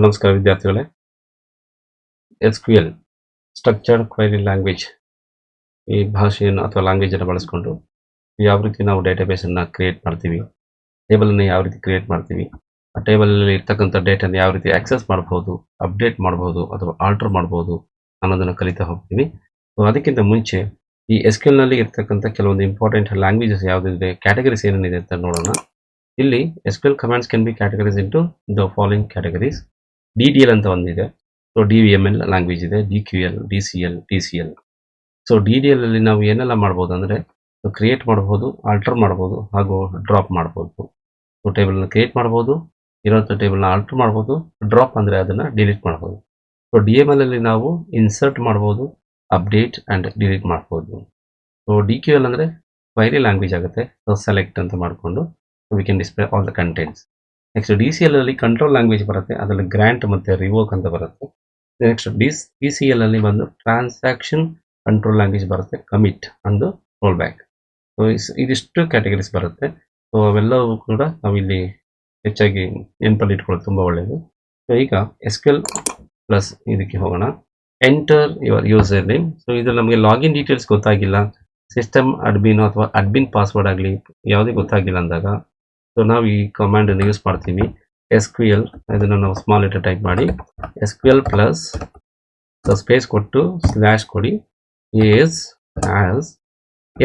ನಮಸ್ಕಾರ ವಿದ್ಯಾರ್ಥಿಗಳೇ. S Q L structured query language ಈ ಭಾಷೆಯನ್ನು ಅಥವಾ ಲ್ಯಾಂಗ್ವೇಜನ್ನು ಬಳಸ್ಕೊಂಡು ಯಾವ ರೀತಿ ನಾವು ಡೇಟಾಬೇಸನ್ನು ಕ್ರಿಯೇಟ್ ಮಾಡ್ತೀವಿ ಟೇಬಲನ್ನು ಯಾವ ರೀತಿ ಕ್ರಿಯೇಟ್ ಮಾಡ್ತೀವಿ, ಆ ಟೇಬಲಲ್ಲಿ ಇರ್ತಕ್ಕಂಥ ಡೇಟನ್ನು ಯಾವ ರೀತಿ ಆಕ್ಸೆಸ್ ಮಾಡಬಹುದು ಅಪ್ಡೇಟ್ ಮಾಡಬಹುದು ಅಥವಾ ಆಲ್ಟರ್ ಮಾಡ್ಬೋದು ಅನ್ನೋದನ್ನು ಕಲಿತಾ ಹೋಗ್ತೀವಿ. ಸೊ ಅದಕ್ಕಿಂತ ಮುಂಚೆ ಈ ಎಸ್ ಕ್ಯೂ ಎಲ್ನಲ್ಲಿ ಇರ್ತಕ್ಕಂಥ ಕೆಲವೊಂದು ಇಂಪಾರ್ಟೆಂಟ್ ಲ್ಯಾಂಗ್ವೇಜಸ್ ಯಾವುದಿದೆ ಕ್ಯಾಟಗರೀಸ್ ಏನೇನಿದೆ ಅಂತ ನೋಡೋಣ. ಇಲ್ಲಿ S Q L commands can be categories into the following categories D D L ಅಂತ ಒಂದಿದೆ. So D V M L language ಇದೆ. D Q L D C L T C L so D D L ಅಲ್ಲಿ ನಾವು ಏನೆಲ್ಲ ಮಾಡ್ಬೋದು ಅಂದರೆ create ಮಾಡ್ಬೋದು alter ಮಾಡ್ಬೋದು, ಹಾಗೂ ಡ್ರಾಪ್ ಮಾಡ್ಬೋದು. ಸೊ ಟೇಬಲ್ನ ಕ್ರಿಯೇಟ್ ಮಾಡ್ಬೋದು ಇರೋಂಥ ಟೇಬಲ್ನ ಆಲ್ಟರ್ ಮಾಡ್ಬೋದು ಡ್ರಾಪ್ ಅಂದರೆ ಅದನ್ನು ಡಿಲೀಟ್ ಮಾಡ್ಬೋದು. ಸೊ ಡಿ ಎಂ ಎಲ್ ಅಲ್ಲಿ ನಾವು ಇನ್ಸರ್ಟ್ ಮಾಡ್ಬೋದು ಅಪ್ಡೇಟ್ ಆ್ಯಂಡ್ ಡಿಲೀಟ್ ಮಾಡ್ಬೋದು. ಸೊ ಡಿ ಕ್ಯೂ ಎಲ್ ಅಂದರೆ ಕ್ವೈರಿ ಲ್ಯಾಂಗ್ವೇಜ್ ಆಗುತ್ತೆ. ಸೊ ಸೆಲೆಕ್ಟ್ ಅಂತ ಮಾಡಿಕೊಂಡು we can display all the contents next D C L control language ಬರುತ್ತೆ, ಅದರಲ್ಲಿ ಗ್ರ್ಯಾಂಟ್ ಮತ್ತು ರಿವೋಕ್ ಅಂತ ಬರುತ್ತೆ. ನೆಕ್ಸ್ಟ್ ಡಿ ಸಿ ಎಲ್ ಅಲ್ಲಿ ಬಂದು ಟ್ರಾನ್ಸಾಕ್ಷನ್ ಕಂಟ್ರೋಲ್ ಲ್ಯಾಂಗ್ವೇಜ್ ಬರುತ್ತೆ commit and roll back so ಇದಿಷ್ಟು ಕ್ಯಾಟಗರೀಸ್ ಬರುತ್ತೆ. ಸೊ ಅವೆಲ್ಲವೂ ಕೂಡ ನಾವಿಲ್ಲಿ ಹೆಚ್ಚಾಗಿ ನೆನಪಲ್ಲಿ ಇಟ್ಕೊಳ್ಳೋದು ತುಂಬ ಒಳ್ಳೆಯದು ಸೊ ಈಗ ಎಸ್ ಕ್ಯೂ ಎಲ್ ಪ್ಲಸ್ ಇದಕ್ಕೆ ಹೋಗೋಣ. Enter your user name so ಇದು ನಮಗೆ ಲಾಗಿನ್ ಡೀಟೇಲ್ಸ್ ಗೊತ್ತಾಗಿಲ್ಲ. ಸಿಸ್ಟಮ್ ಅಡ್ಮಿನ್ ಅಥವಾ ಅಡ್ಮಿನ್ ಪಾಸ್ವರ್ಡ್ ಆಗಲಿ, ಯಾವುದೇ ಗೊತ್ತಾಗಿಲ್ಲ ಅಂದಾಗ ಸೊ ನಾವು ಈ ಕಮಾಂಡನ್ನು ಯೂಸ್ ಮಾಡ್ತೀವಿ. ಎಸ್ ಕ್ಯೂ ಎಲ್ ಇದನ್ನು ನಾವು ಸ್ಮಾಲ್ ಲೆಟರ್ ಟೈಪ್ ಮಾಡಿ. S Q L plus space ಕೊಟ್ಟು ಸ್ಲ್ಯಾಶ್ ಕೊಡಿ S as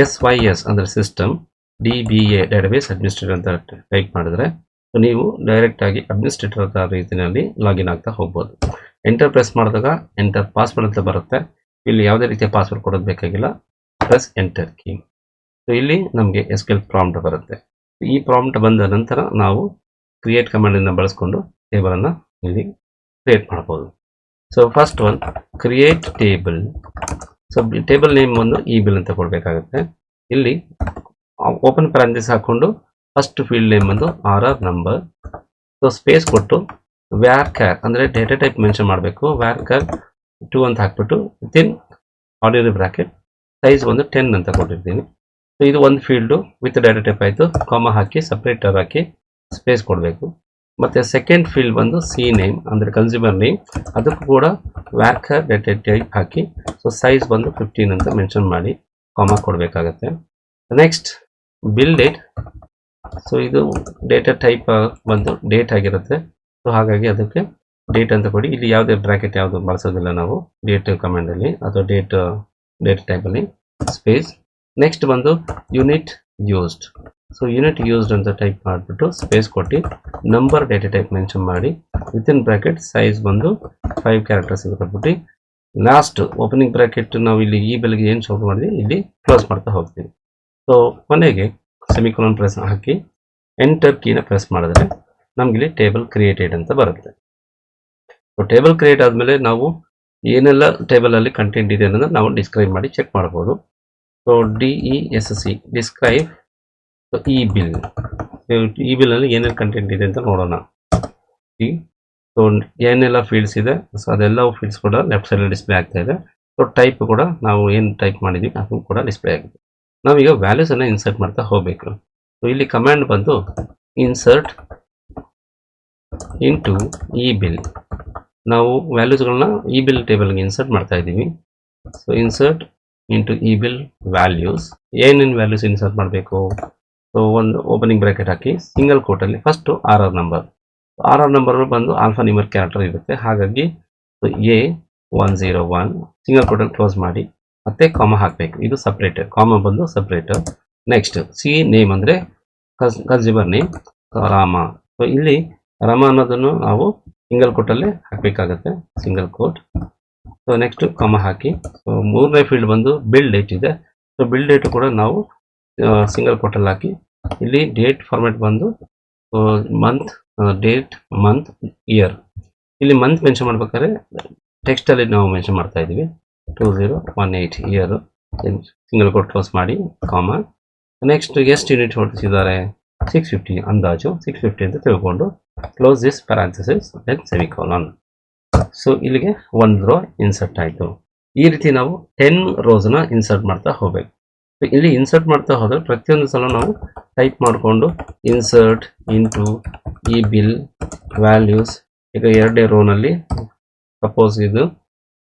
S Y S ಅಂದರೆ system D B A database administrator ಅಂತ ಟೈಪ್ ಮಾಡಿದ್ರೆ ಸೊ ನೀವು ಡೈರೆಕ್ಟಾಗಿ ಅಡ್ಮಿನಿಸ್ಟ್ರೇಟರ್ ಅಂತ ರೀತಿಯಲ್ಲಿ ಲಾಗಿನ್ ಆಗ್ತಾ ಹೋಗ್ಬೋದು. ಎಂಟರ್ ಪ್ರೆಸ್ ಮಾಡಿದಾಗ ಎಂಟರ್ ಪಾಸ್ವರ್ಡ್ ಅಂತ ಬರುತ್ತೆ. ಇಲ್ಲಿ ಯಾವುದೇ ರೀತಿಯ ಪಾಸ್ವರ್ಡ್ ಕೊಡೋದು ಬೇಕಾಗಿಲ್ಲ. ಪ್ಲಸ್ ಎಂಟರ್ ಕಿ ಸೊ ಇಲ್ಲಿ ನಮಗೆ ಎಸ್ ಕೆಲ್ ಪ್ರಾಂಪ್ಟ್ ಬರುತ್ತೆ. ಈ ಪ್ರಾಂಪ್ಟ್ ಬಂದ ನಂತರ ನಾವು ಕ್ರಿಯೇಟ್ ಕಮಾಂಡನ್ನು ಬಳಸ್ಕೊಂಡು ಟೇಬಲನ್ನು ಇಲ್ಲಿ ಕ್ರಿಯೇಟ್ ಮಾಡ್ಬೋದು. So first one create table so table name ಒಂದು ಇ ಬಿಲ್ ಅಂತ ಕೊಡಬೇಕಾಗುತ್ತೆ. ಇಲ್ಲಿ ಓಪನ್ ಪ್ಯಾರಂಟಿಸ್ ಹಾಕ್ಕೊಂಡು ಫಸ್ಟ್ ಫೀಲ್ಡ್ ನೇಮ್ ಒಂದು R R number so space ಕೊಟ್ಟು ವ್ಯಾರ್ ಕ್ಯಾರ್ ಅಂದರೆ ಡೇಟಾ ಟೈಪ್ ಮೆನ್ಷನ್ ಮಾಡಬೇಕು. ವ್ಯಾರ್ ಕ್ಯಾರ್ ಟು ಅಂತ ಹಾಕ್ಬಿಟ್ಟು ವಿತಿನ್ ಆರ್ಡಿನರಿ ಬ್ರಾಕೆಟ್ ಸೈಜ್ ಒಂದು ಟೆನ್ ಅಂತ ಕೊಟ್ಟಿರ್ತೀನಿ. ಸೊ ಇದು ಒಂದು ಫೀಲ್ಡು ವಿತ್ ಡೇಟಾ ಟೈಪ್ ಆಯಿತು. ಕಾಮ ಹಾಕಿ ಸಪ್ರೇಟರ್ ಹಾಕಿ ಸ್ಪೇಸ್ ಕೊಡಬೇಕು. ಮತ್ತು ಸೆಕೆಂಡ್ ಫೀಲ್ಡ್ ಬಂದು ಸಿ ನೇಮ್ ಅಂದರೆ ಕನ್ಸ್ಯೂಮರ್ ನೇಮ್ ಅದಕ್ಕೂ ಕೂಡ ವ್ಯಾಕರ್ ಡಾಟಾ ಟೈಪ್ ಹಾಕಿ. ಸೊ ಸೈಜ್ ಬಂದು ಫಿಫ್ಟೀನ್ ಅಂತ ಮೆನ್ಷನ್ ಮಾಡಿ ಕಾಮ ಕೊಡಬೇಕಾಗತ್ತೆ. ನೆಕ್ಸ್ಟ್ ಬಿಲ್ ಡೇಟ್ ಸೊ ಇದು ಡೇಟಾ ಟೈಪ್ ಬಂದು ಡೇಟ್ ಆಗಿರುತ್ತೆ. ಸೊ ಹಾಗಾಗಿ ಅದಕ್ಕೆ ಡೇಟ್ ಅಂತ ಕೊಡಿ. ಇಲ್ಲಿ ಯಾವುದೇ ಬ್ರಾಕೆಟ್ ಯಾವುದು ಬಳಸೋದಿಲ್ಲ ನಾವು. ಡೇಟ್ ಕಮಾಂಡಲ್ಲಿ ಅಥವಾ ಡೇಟ್ ಡೇಟ್ ಟೈಪಲ್ಲಿ ಸ್ಪೇಸ್ ನೆಕ್ಸ್ಟ್ ಬಂದು unit used so unit used ಅಂತ ಟೈಪ್ ಮಾಡಿಬಿಟ್ಟು ಸ್ಪೇಸ್ ಕೊಟ್ಟು ನಂಬರ್ ಡೇಟಾ ಟೈಪ್ ಮೆನ್ಷನ್ ಮಾಡಿ ವಿತಿನ್ ಬ್ರಾಕೆಟ್ ಸೈಜ್ ಬಂದು ಫೈವ್ ಕ್ಯಾರೆಕ್ಟರ್ಸ್ ಇದು ಕೊಟ್ಬಿಟ್ಟು ಲಾಸ್ಟ್ ಓಪನಿಂಗ್ ಬ್ರಾಕೆಟ್ ನಾವು ಇಲ್ಲಿ ಈ ಬೆಲೆಗೆ ಏನು ಶಾಪ್ ಮಾಡಿದ್ವಿ? ಇಲ್ಲಿ ಕ್ಲೋಸ್ ಮಾಡ್ತಾ ಹೋಗ್ತೀವಿ. ಸೊ ಕೊನೆಗೆ ಸೆಮಿಕೋಲನ್ ಪ್ರೆಸ್ ಹಾಕಿ ಎಂಟರ್ ಕೀನ ಪ್ರೆಸ್ ಮಾಡಿದ್ರೆ ನಮಗಿಲ್ಲಿ ಟೇಬಲ್ ಕ್ರಿಯೇಟೆಡ್ ಅಂತ ಬರುತ್ತೆ. ಸೊ ಟೇಬಲ್ ಕ್ರಿಯೇಟ್ ಆದಮೇಲೆ ನಾವು ಏನೆಲ್ಲ ಟೇಬಲಲ್ಲಿ ಕಂಟೆಂಟ್ ಇದೆ ಅನ್ನೋದನ್ನ ನಾವು ಡಿಸ್ಕ್ರೈಬ್ ಮಾಡಿ ಚೆಕ್ ಮಾಡ್ಬೋದು. So D E S C describe e bill e bill ಅಲ್ಲಿ ಏನೇನು ಕಂಟೆಂಟ್ ಇದೆ ಅಂತ ನೋಡೋಣ. ಸೊ ಏನೆಲ್ಲ ಫೀಲ್ಡ್ಸ್ ಇದೆ? ಸೊ ಅದೆಲ್ಲ ಫೀಲ್ಡ್ಸ್ ಕೂಡ ಲೆಫ್ಟ್ ಸೈಡಲ್ಲಿ ಡಿಸ್ಪ್ಲೇ ಆಗ್ತಾ ಇದೆ. ಸೊ ಟೈಪ್ ಕೂಡ ನಾವು ಏನು ಟೈಪ್ ಮಾಡಿದ್ವಿ ಅದು ಕೂಡ ಡಿಸ್ಪ್ಲೇ ಆಗಿದೆ ನಾವೀಗ ವ್ಯಾಲ್ಯೂಸನ್ನು ಇನ್ಸರ್ಟ್ ಮಾಡ್ತಾ ಹೋಗಬೇಕು. ಸೊ ಇಲ್ಲಿ ಕಮಾಂಡ್ ಬಂದು ಇನ್ಸರ್ಟ್ ಇಂಟು ಇ ಬಿಲ್ ನಾವು ವ್ಯಾಲ್ಯೂಸ್ಗಳನ್ನ ಇ ಬಿಲ್ ಟೇಬಲ್ಗೆ ಇನ್ಸರ್ಟ್ ಮಾಡ್ತಾ ಇದ್ದೀವಿ. So insert into e bill values ಏನೇನು ವ್ಯಾಲ್ಯೂಸ್ ಇನ್ಸರ್ಟ್ ಮಾಡಬೇಕು? ಸೊ ಒಂದು ಓಪನಿಂಗ್ ಬ್ರಾಕೆಟ್ ಹಾಕಿ single ಕೋಟಲ್ಲಿ first R R number R R number ಬಂದು ಆಲ್ಫಾ ನಿಮರ್ ಕ್ಯಾರೆಕ್ಟರ್ ಇರುತ್ತೆ. ಹಾಗಾಗಿ A one zero one single ಕೋಟಲ್ಲಿ close ಮಾಡಿ, ಮತ್ತೆ ಕಾಮ ಹಾಕಬೇಕು. ಇದು ಸಪ್ರೇಟ್ ಕಾಮ ಬಂದು ಸಪ್ರೇಟ್ ನೆಕ್ಸ್ಟ್ ಸಿ ನೇಮ್ ಅಂದರೆ ಕನ್ಸ್ ಕನ್ಸ್ಯೂಮರ್ ನೇಮ್ ರಾಮ ಸೊ ಇಲ್ಲಿ ರಾಮ ಅನ್ನೋದನ್ನು ನಾವು ಸಿಂಗಲ್ ಕೋಟಲ್ಲೇ ಹಾಕಬೇಕಾಗತ್ತೆ single quote so next comma ಹಾಕಿ. ಸೊ ಮೂರನೇ ಫೀಲ್ಡ್ ಬಂದು ಬಿಲ್ ಡೇಟ್ ಇದೆ. ಸೊ ಬಿಲ್ ಡೇಟ್ ಕೂಡ ನಾವು ಸಿಂಗಲ್ ಕೋಟಲ್ಲಿ ಹಾಕಿ. ಇಲ್ಲಿ ಡೇಟ್ ಫಾರ್ಮೆಟ್ ಬಂದು ಮಂತ್ ಡೇಟ್ ಮಂತ್ ಇಯರ್ ಇಲ್ಲಿ ಮಂತ್ ಮೆನ್ಷನ್ ಮಾಡ್ಬೇಕಾದ್ರೆ ಟೆಕ್ಸ್ಟಲ್ಲಿ ನಾವು ಮೆನ್ಷನ್ ಮಾಡ್ತಾ ಇದ್ದೀವಿ. Two zero one eight year single quote close ಮಾಡಿ ಕಾಮ ನೆಕ್ಸ್ಟ್ ಎಷ್ಟು ಯೂನಿಟ್ ಹೊರಡಿಸಿದ್ದಾರೆ ಸಿಕ್ಸ್ ಫಿಫ್ಟಿ ಅಂದಾಜು. ಸಿಕ್ಸ್ ಫಿಫ್ಟಿ ಅಂತ ತಿಳ್ಕೊಂಡು close this parenthesis then semicolon so ಇಲ್ಲಿಗೆ ಒಂದು ರೋ ಇನ್ಸರ್ಟ್ ಆಯಿತು. ಈ ರೀತಿ ನಾವು ಟೆನ್ ರೋಸ್ನ ಇನ್ಸರ್ಟ್ ಮಾಡ್ತಾ ಹೋಗ್ಬೇಕು. ಇಲ್ಲಿ ಇನ್ಸರ್ಟ್ ಮಾಡ್ತಾ ಹೋದರೆ ಪ್ರತಿಯೊಂದು ಸಲ ನಾವು ಟೈಪ್ ಮಾಡಿಕೊಂಡು ಇನ್ಸರ್ಟ್ ಇಂಟು ಈ ಬಿಲ್ ವ್ಯಾಲ್ಯೂಸ್ ಈಗ ಎರಡನೇ ರೋನಲ್ಲಿ ಸಪೋಸ್ ಇದು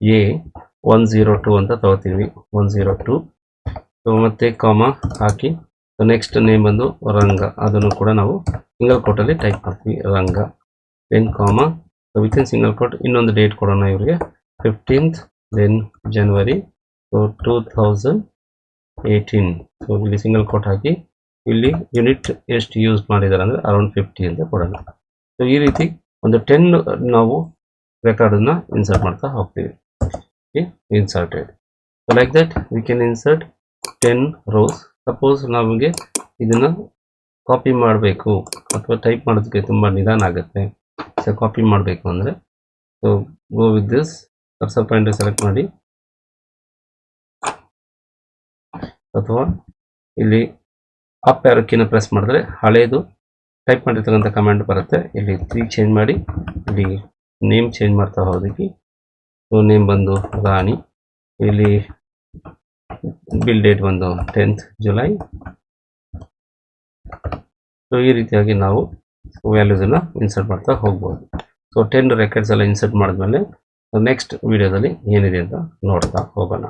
ಎ ಒನ್ ಝೀರೋ ಟು ಅಂತ ತಗೋತೀವಿ. ಒನ್ ಝೀರೋ ಟು ಮತ್ತೆ ಕಾಮ ಹಾಕಿ. ನೆಕ್ಸ್ಟ್ ನೇಮ್ ಬಂದು ರಂಗ. ಅದನ್ನು ಕೂಡ ನಾವು ಸಿಂಗಲ್ ಕೋಟಲ್ಲಿ ಟೈಪ್ ಮಾಡ್ತೀವಿ. Ranga. Then comma within single quote ಇನ್ನೊಂದು ಡೇಟ್ ಕೊಡೋಣ ಇವರಿಗೆ. Fifteenth then January so two thousand eighteen so ಇಲ್ಲಿ ಸಿಂಗಲ್ ಕೋಟ್ ಹಾಕಿ, ಇಲ್ಲಿ ಯೂನಿಟ್ ಎಷ್ಟು ಯೂಸ್ ಮಾಡಿದ್ದಾರೆ ಅಂದರೆ ಅರೌಂಡ್ ಫಿಫ್ಟಿ ಅಂತ ಕೊಡೋಣ. ಸೊ ಈ ರೀತಿ ಒಂದು ಟೆನ್ ನಾವು ರೆಕಾರ್ಡನ್ನು ಇನ್ಸರ್ಟ್ ಮಾಡ್ತಾ ಹೋಗ್ತೀವಿ. Inserted like that we can insert ten rows suppose ನಮಗೆ ಇದನ್ನು ಕಾಪಿ ಮಾಡಬೇಕು, ಅಥವಾ ಟೈಪ್ ಮಾಡೋದಕ್ಕೆ ತುಂಬ ನಿಧಾನ ಆಗುತ್ತೆ. ಸೊ ಕಾಪಿ ಮಾಡಬೇಕು ಅಂದರೆ so go with this cursor point select ಮಾಡಿ. ಅಥವಾ ಇಲ್ಲಿ ಅಪ್ ಯಾರಕ್ಕಿನ ಪ್ರೆಸ್ ಮಾಡಿದ್ರೆ ಹಳೆಯದು ಟೈಪ್ ಮಾಡಿರ್ತಕ್ಕಂಥ ಕಮಾಂಡ್ ಬರುತ್ತೆ. ಇಲ್ಲಿ ತ್ರೀ ಚೇಂಜ್ ಮಾಡಿ. ಇಲ್ಲಿ ನೇಮ್ ಚೇಂಜ್ ಮಾಡ್ತಾ ಹೋದಕ್ಕೆ ಸೊ ನೇಮ್ ಬಂದು ರಾಣಿ. ಇಲ್ಲಿ ಬಿಲ್ ಡೇಟ್ ಬಂದು ಟೆಂತ್ ಜುಲೈ ಸೊ ಈ ರೀತಿಯಾಗಿ ನಾವು ವ್ಯಾಲ್ಯೂಸನ್ನು ಇನ್ಸರ್ಟ್ ಮಾಡ್ತಾ ಹೋಗ್ಬೋದು. ಸೊ ಟೆನ್ ರೆಕಾರ್ಡ್ಸ್ ಎಲ್ಲ ಇನ್ಸರ್ಟ್ ಮಾಡಿದ್ಮೇಲೆ ನೆಕ್ಸ್ಟ್ ವೀಡಿಯೋದಲ್ಲಿ ಏನಿದೆ ಅಂತ ನೋಡ್ತಾ ಹೋಗೋಣ.